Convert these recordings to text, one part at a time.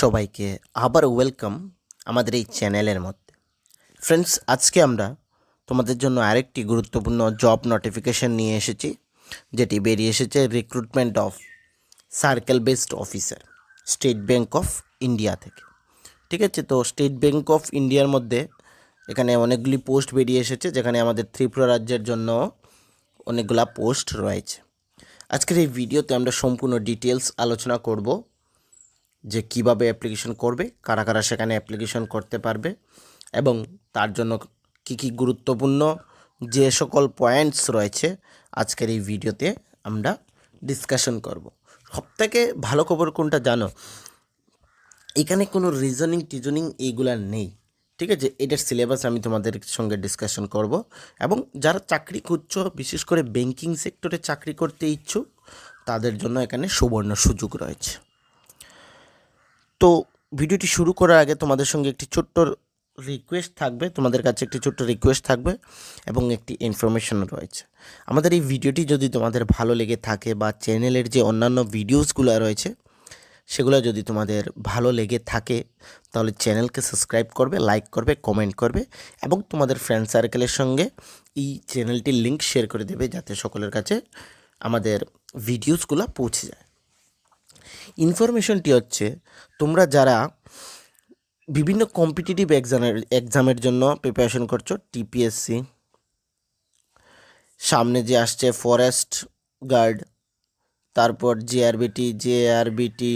সবাইকে আবার ওয়েলকাম আমাদের এই চ্যানেলের মধ্যে। ফ্রেন্ডস আজকে আমরা তোমাদের জন্য আরেকটি গুরুত্বপূর্ণ জব নোটিফিকেশন নিয়ে এসেছি, যেটি বেরিয়ে এসেছে recruitment of circle based officer state bank of India থেকে। ঠিক আছে, তো স্টেট ব্যাংক অফ ইন্ডিয়ার মধ্যে এখানে অনেকগুলি পোস্ট বেরিয়ে এসেছে, যেখানে আমাদের ত্রিপুরা রাজ্যের জন্য অনেকগুলা পোস্ট রয়েছে। আজকের এই ভিডিওতে আমরা সম্পূর্ণ ডিটেলস আলোচনা করব। যে কীভাবে অ্যাপ্লিকেশন করবে, কারা কারা সেখানে অ্যাপ্লিকেশন করতে পারবে এবং তার জন্য কি কি গুরুত্বপূর্ণ যে সকল পয়েন্টস রয়েছে আজকের এই ভিডিওতে আমরা ডিসকাশন করব। সবথেকে ভালো খবর কোনটা জানো? এখানে কোনো রিজনিং টিজনিং এইগুলা নেই, ঠিক আছে? এটার সিলেবাস আমি তোমাদের সঙ্গে ডিসকাশন করব এবং যারা চাকরি খুঁজছো, বিশেষ করে ব্যাংকিং সেক্টরে চাকরি করতে ইচ্ছুক, তাদের জন্য এখানে সুবর্ণ সুযোগ রয়েছে। তো ভিডিওটি শুরু করার আগে তোমাদের সঙ্গে একটি ছোট্ট রিকোয়েস্ট থাকবে। তোমাদের কাছে একটি ছোট্ট রিকোয়েস্ট থাকবে এবং একটি ইনফরমেশন রয়েছে। আমাদের এই ভিডিওটি যদি তোমাদের ভালো লেগে থাকে বা চ্যানেলের যে অন্যান্য ভিডিওসগুলো রয়েছে, সেগুলো যদি তোমাদের ভালো লেগে থাকে, তাহলে চ্যানেলকে সাবস্ক্রাইব করবে লাইক করবে কমেন্ট করবে এবং তোমাদের ফ্রেন্ড সার্কেলের সঙ্গে এই চ্যানেলটির লিঙ্ক শেয়ার করে দেবে, যাতে সকলের কাছে আমাদের ভিডিওসগুলো পৌঁছে যায়। ইনফরমেশনটি হচ্ছে, তোমরা যারা বিভিন্ন কম্পিটিটিভ এক্সামের এক্সামের জন্য প্রিপারেশন করছ টিপিএসসি সামনে যে আসছে ফরেস্ট গার্ড তারপর জিআরবিটি জেআরবিটি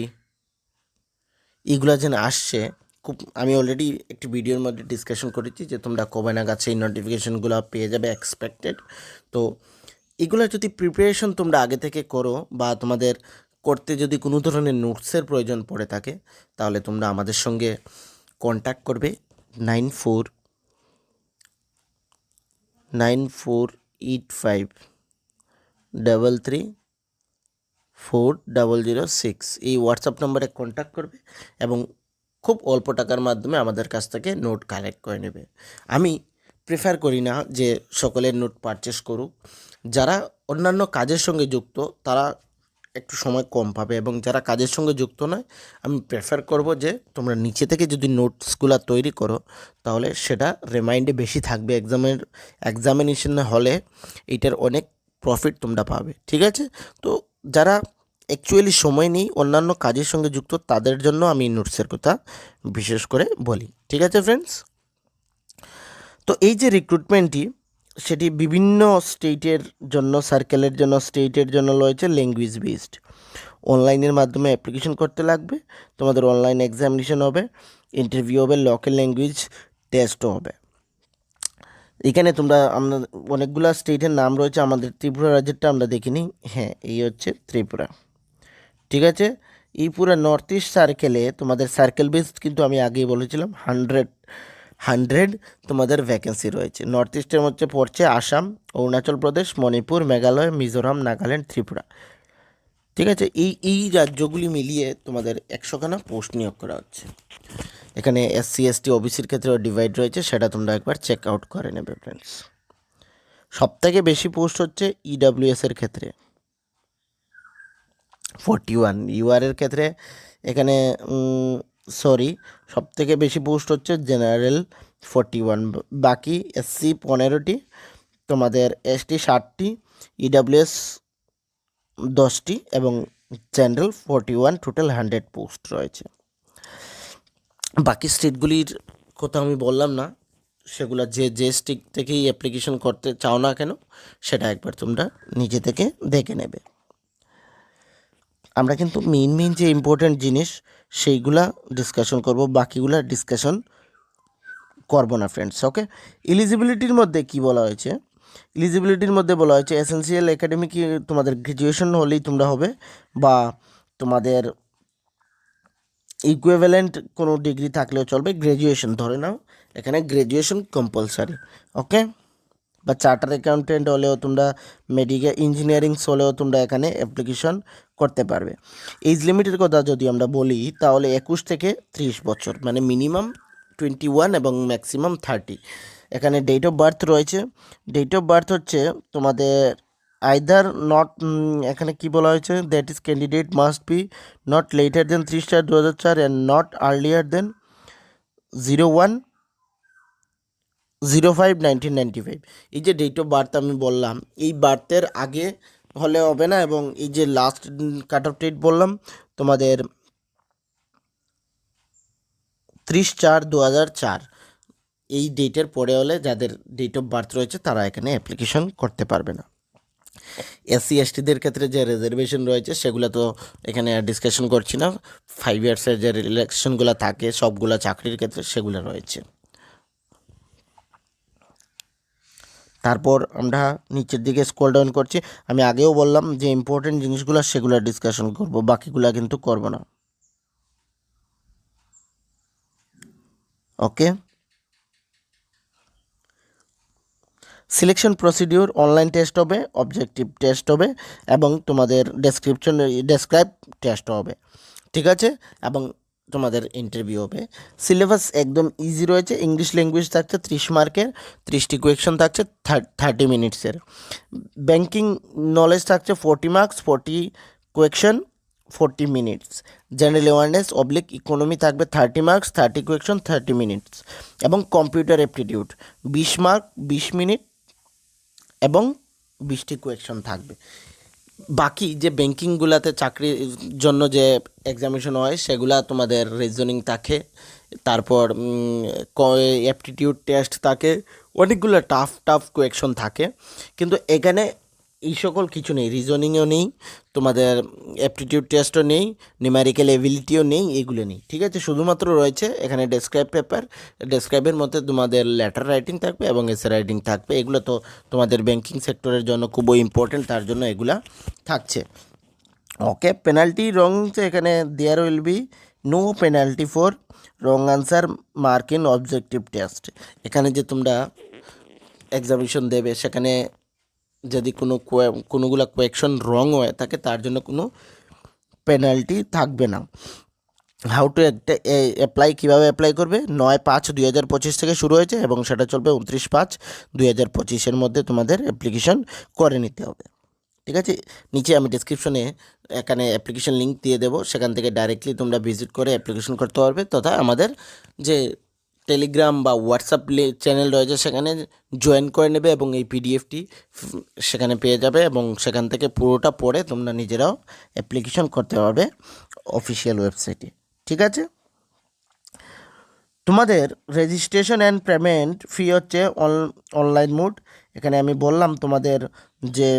এগুলো যেন আসছে, খুব, আমি অলরেডি একটি ভিডিওর মধ্যে ডিসকাশন করেছি যে তোমরা কবে নাগাদ সেই নোটিফিকেশনগুলো পেয়ে যাবে এক্সপেক্টেড তো এগুলো যদি প্রিপারেশন তোমরা আগে থেকে করো বা তোমাদের করতে যদি কোনো ধরনের নোটসের প্রয়োজন পড়ে থাকে, তাহলে তোমরা আমাদের সঙ্গে কন্ট্যাক্ট করবে। Nine four nine four eight five, double three, four double zero six এই হোয়াটসঅ্যাপ নম্বরে কন্ট্যাক্ট করবে এবং খুব অল্প টাকার মাধ্যমে আমাদের কাছ থেকে নোট কালেক্ট করে নেবে। আমি প্রেফার করি না যে সকলের নোট পারচেস করুক। যারা অন্যান্য কাজের সঙ্গে যুক্ত, তারা একটু সময় কম পাবে এবং যারা কাজের সঙ্গে যুক্ত নয়, আমি প্রেফার করব যে তোমরা নিচে থেকে যদি নোটসগুলো তৈরি করো, তাহলে সেটা রিমাইন্ডে বেশি থাকবে। এক্সামের এক্সামিনেশন হলে এইটার অনেক প্রফিট তোমরা পাবে, ঠিক আছে? তো যারা অ্যাকচুয়ালি সময় নেই, অন্যান্য কাজের সঙ্গে যুক্ত, তাদের জন্য আমি নোটসের কথা বিশেষ করে বলি, ঠিক আছে ফ্রেন্ডস তো এই যে রিক্রুটমেন্টটি সেটি বিভিন্ন স্টেটের জন্য সার্কেলের জন্য স্টেটের জন্য রয়েছে ল্যাঙ্গুয়েজ বেসড অনলাইনের মাধ্যমে অ্যাপ্লিকেশন করতে লাগবে, তোমাদের অনলাইন এক্সামিনেশন হবে ইন্টারভিউ হবে লোকাল ল্যাঙ্গুয়েজ টেস্টও হবে। এখানে তোমরা, আমরা অনেকগুলো স্টেটের নাম রয়েছে, আমাদের ত্রিপুরা রাজ্যেরটা আমরা দেখিনি। হ্যাঁ এই হচ্ছে ত্রিপুরা। ঠিক আছে? এই পুরো নর্থ ইস্ট সার্কেলে তোমাদের সার্কেল বেসড কিন্তু আমি আগেই বলেছিলাম হান্ড্রেড হান্ড্রেড তোমাদের ভ্যাকেন্সি রয়েছে। নর্থ ইস্টের মধ্যে পড়ছে আসাম, অরুণাচল প্রদেশ, মণিপুর, মেঘালয়, মিজোরাম, নাগাল্যান্ড, ত্রিপুরা। ঠিক আছে? এই এই রাজ্যগুলি মিলিয়ে তোমাদের একশোখানা পোস্ট নিয়োগ করা হচ্ছে। এখানে এসসি এসটি ওবিসির ক্ষেত্রেও ডিভাইড রয়েছে, সেটা তোমরা একবার চেক আউট করে নেবে ফ্রেন্ডস সবথেকে বেশি পোস্ট হচ্ছে ইডাব্লিউএস এর ক্ষেত্রে। ফোরটি ওয়ান ইউআরের ক্ষেত্রে। এখানে সরি সব থেকে বেশি পোস্ট হচ্ছে জেনারেল ফোরটি ওয়ান বাকি এসসি পনেরোটি, তোমাদের এসটি ষাটটি ইডাব্লিউএস দশটি এবং general forty one total hundred post রয়েছে। বাকি স্টেটগুলির কথা আমি বললাম না, সেগুলো যে যে স্টেট থেকেই অ্যাপ্লিকেশন করতে চাও না কেন, সেটা একবার তোমরা নিজে থেকে দেখে নেবে। আমরা কিন্তু মেইন মেইন যে ইম্পর্ট্যান্ট জিনিস, সেইগুলা ডিসকাশন করব, বাকিগুলা ডিসকাশন করব না ফ্রেন্ডস ওকে এলিজিবিলিটির মধ্যে কি বলা হয়েছে? এলিজিবিলিটির মধ্যে বলা হয়েছে এসেন্সিয়াল একাডেমি কি তোমাদের গ্র্যাজুয়েশন হলেই তোমরা হবে, বা তোমাদের ইকুইভ্যালেন্ট কোনো ডিগ্রি থাকলেও চলবে গ্র্যাজুয়েশন ধরে নাও, এখানে গ্র্যাজুয়েশন কম্পালসারি ওকে বা চার্টার অ্যাকাউন্টেন্ট হলেও তোমরা মেডিকেল ইঞ্জিনিয়ারিংস হলেও তোমরা এখানে অ্যাপ্লিকেশন করতে পারবে। এজ লিমিটের কথা যদি আমরা বলি, তাহলে একুশ থেকে ত্রিশ বছর মানে মিনিমাম টোয়েন্টি ওয়ান এবং ম্যাক্সিমাম থার্টি এখানে ডেট অফ বার্থ রয়েছে। ডেট অফ বার্থ হচ্ছে তোমাদের আইদার নট এখানে কি বলা হয়েছে? That is candidate must be not later than three star দু হাজার চার and not earlier than zero one zero five nineteen ninety five এই যে ডেট অফ বার্থ আমি বললাম, এই বার্থের আগে হলে হবে না এবং এই যে লাস্ট কাট অফ ডেট বললাম, তোমাদের ত্রিশ চার দু হাজার চার। এই ডেটের পরে হলে যাদের ডেট অফ বার্থ রয়েছে, তারা এখানে অ্যাপ্লিকেশন করতে পারবে না। এসসি এসটিদের ক্ষেত্রে যে রিজার্ভেশন রয়েছে, সেগুলো তো এখানে ডিসকাশন করছি না। ফাইভ ইয়ার্সের যে রিলেকশনগুলো থাকে, সবগুলো চাকরির ক্ষেত্রে সেগুলো রয়েছে। তারপর আমরা নিচের দিকে স্ক্রল ডাউন করছি। আমি আগেও বললাম যে ইম্পর্টেন্ট জিনিসগুলো সেগুলো ডিসকাশন করব, বাকিগুলো কিন্তু করব না। Okay selection procedure online test হবে অবজেক্টিভ টেস্ট হবে এবং তোমাদের ডেসক্রিপশন ডেসক্রাইব টেস্ট হবে। ঠিক আছে? এবং তোমাদের ইন্টারভিউ হবে। সিলেবাস একদম ইজি রয়েছে ইংলিশ ল্যাঙ্গুয়েজ থাকছে, ত্রিশ মার্কের, ত্রিশটি কোয়েকশন থাকছে থার্টি মিনিটসের ব্যাংকিং নলেজ থাকছে forty marks forty question forty minutes general awareness oblique economy থাকবে thirty marks thirty question thirty minutes এবং কম্পিউটার অ্যাপটিটিউড বিশ মার্ক বিশ মিনিট এবং বিশটি কোয়েকশন থাকবে। বাকি যে ব্যাঙ্কিংগুলাতে চাকরির জন্য যে এক্সামিনেশন হয়, সেগুলা তোমাদের রিজনিং থাকে, তারপর অ্যাপটিটিউড টেস্ট থাকে, অনেকগুলো টাফ টাফ কোয়েকশন থাকে। কিন্তু এখানে এই সকল কিছু নেই রিজনিংও নেই, তোমাদের অ্যাপটিটিউড টেস্টও নেই নিউমেরিক্যাল এবিলিটিও নেই, এগুলো নেই, ঠিক আছে? শুধুমাত্র রয়েছে এখানে ডেসক্রাইব পেপার ডেসক্রাইবের মধ্যে তোমাদের লেটার রাইটিং থাকবে এবং এসে রাইটিং থাকবে, এগুলো তো তোমাদের ব্যাংকিং সেক্টরের জন্য খুবই ইম্পর্টেন্ট তার জন্য এগুলা থাকছে। ওকে পেনাল্টি রং এখানে there will be no penalty for wrong answer mark in objective test এখানে যে তোমরা এক্সামিনেশন দেবে, সেখানে যদি কোনো কোনোগুলো কোয়েকশন রং হয়ে থাকে তার জন্য কোনো পেনাল্টি থাকবে না। হাউ টু একটা অ্যাপ্লাই কীভাবে অ্যাপ্লাই করবে? নয় পাঁচ দুই হাজার পঁচিশ থেকে শুরু হয়েছে এবং সেটা চলবে উনত্রিশ পাঁচ দুই হাজার পঁচিশের মধ্যে তোমাদের অ্যাপ্লিকেশন করে নিতে হবে। ঠিক আছে? নিচে আমি ডিসক্রিপশনে এখানে অ্যাপ্লিকেশন লিঙ্ক দিয়ে দেবো। সেখান থেকে ডাইরেক্টলি তোমরা ভিজিট করে অ্যাপ্লিকেশন করতে পারবে। তথা আমাদের যে টেলিগ্রাম বা হোয়াটসঅ্যাপ চ্যানেল রয়েছে, সেখানে জয়েন করে নেবে এবং এই পিডিএফটি সেখানে পেয়ে যাবে এবং সেখান থেকে পুরোটা পড়ে তোমরা নিজেরাও অ্যাপ্লিকেশন করতে পারবে অফিসিয়াল ওয়েবসাইটে ঠিক আছে? তোমাদের রেজিস্ট্রেশন অ্যান্ড পেমেন্ট ফি হচ্ছে অনলাইন মোড এখানে আমি বললাম তোমাদের যে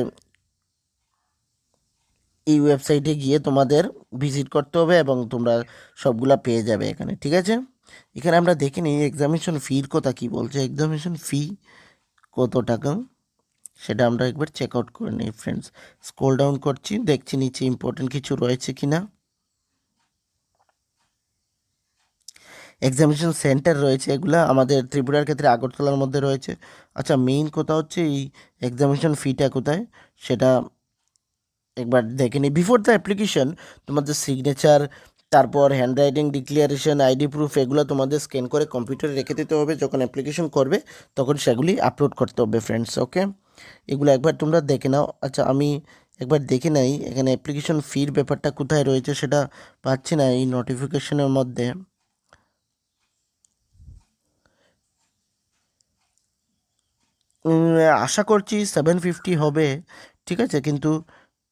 এই ওয়েবসাইটে গিয়ে তোমাদের ভিজিট করতে হবে এবং তোমরা সবগুলা পেয়ে যাবে এখানে। ঠিক আছে? এখানে আমরা দেখে নিই এক্সামিনেশন ফির কথা কী বলছে। এক্সামিনেশন ফি কত টাকা? সেটা আমরা একবার চেক আউট করে নিই ফ্রেন্ডস স্ক্রোল ডাউন করছি, দেখছি নিচে ইম্পর্টেন্ট কিছু রয়েছে কি না এক্সামিনেশন সেন্টার রয়েছে এগুলো, আমাদের ত্রিপুরার ক্ষেত্রে আগরতলার মধ্যে রয়েছে। আচ্ছা মেইন কথা হচ্ছে এই এক্সামিনেশন ফিটা কোথায়? সেটা একবার দেখে নিই। বিফোর দ্য অ্যাপ্লিকেশন তোমাদের সিগনেচার তারপর hand handwriting declaration ID proof এগুলো তোমাদের স্ক্যান করে কম্পিউটারে রেখে দিতে হবে। যখন অ্যাপ্লিকেশন করবে, তখন সেগুলি আপলোড করতে হবে ফ্রেন্ডস ওকে এগুলো একবার তোমরা দেখে নাও। আচ্ছা আমি একবার দেখে নাই, এখানে অ্যাপ্লিকেশন ফির ব্যাপারটা কোথায় রয়েছে সেটা পাচ্ছি না এই নোটিফিকেশনের মধ্যে। আশা করছি সেভেন ফিফটি হবে, ঠিক আছে? কিন্তু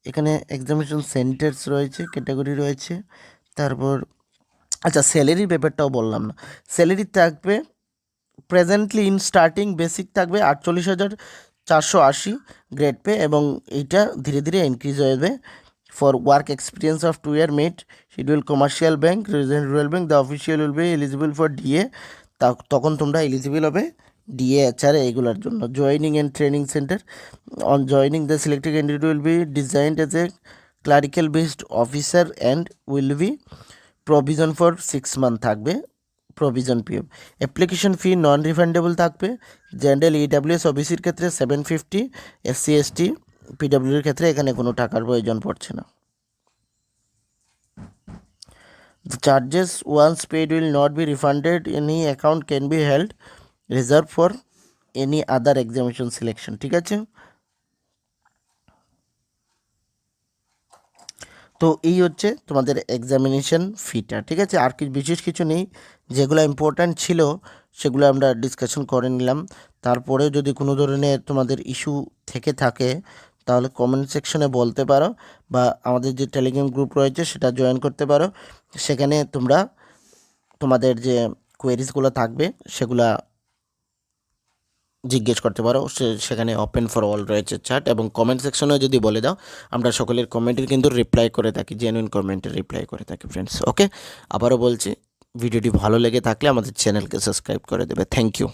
এখানে এক্সামিনেশন সেন্টার্স রয়েছে ক্যাটাগরি রয়েছে। তারপর আচ্ছা স্যালারির ব্যাপারটাও বললাম না। স্যালারি থাকবে প্রেজেন্টলি ইন স্টার্টিং বেসিক থাকবে আটচল্লিশ হাজার চারশো আশি গ্রেড পে এবং এইটা ধীরে ধীরে ইনক্রিজ হবে for work experience of two year met schedule commercial bank regent rural bank the official will be eligible for DA তখন তোমরা এলিজিবল হবে ডিএ এছাড়া এগুলোর জন্য। Joining and training center on joining the selected candidate will be designed as a clerical based officer and will be provision for six month থাকবে provision PF application fee non refundable থাকবে general EWS ওবিসির ক্ষেত্রে seven fifty SC ST পিডাব্লিউর ক্ষেত্রে এখানে কোনো টাকার প্রয়োজন পড়ছে না The charges once paid will not be refunded. Any account can be held reserved for any other examination selection. ঠিক আছে তো এই হচ্ছে তোমাদের এক্সামিনেশন ফিটা ঠিক আছে? আর কি বিশেষ কিছু নেই, যেগুলো ইম্পর্ট্যান্ট ছিল, সেগুলো আমরা ডিসকাশন করে নিলাম। তারপরে যদি কোনো ধরনের তোমাদের ইস্যু থেকে থাকে, তাহলে কমেন্ট সেকশনে বলতে পারো, বা আমাদের যে টেলিগ্রাম গ্রুপ রয়েছে, সেটা জয়েন করতে পারো। সেখানে তোমরা তোমাদের যে কোয়েরিজগুলো থাকবে, সেগুলা জিজ্ঞেস করতে পারো। সেখানে ওপেন ফর অল রয়েছে চ্যাট এবং কমেন্ট সেকশনে যদি বলে দাও, আমরা সকলের কমেন্টের কিন্তু রিপ্লাই করে থাকি জেনুইন কমেন্টের রিপ্লাই করে থাকি ফ্রেন্ডস ওকে আবারও বলছি ভিডিওটি ভালো লেগে থাকলে আমাদের চ্যানেলকে সাবস্ক্রাইব করে দেবে। Thank you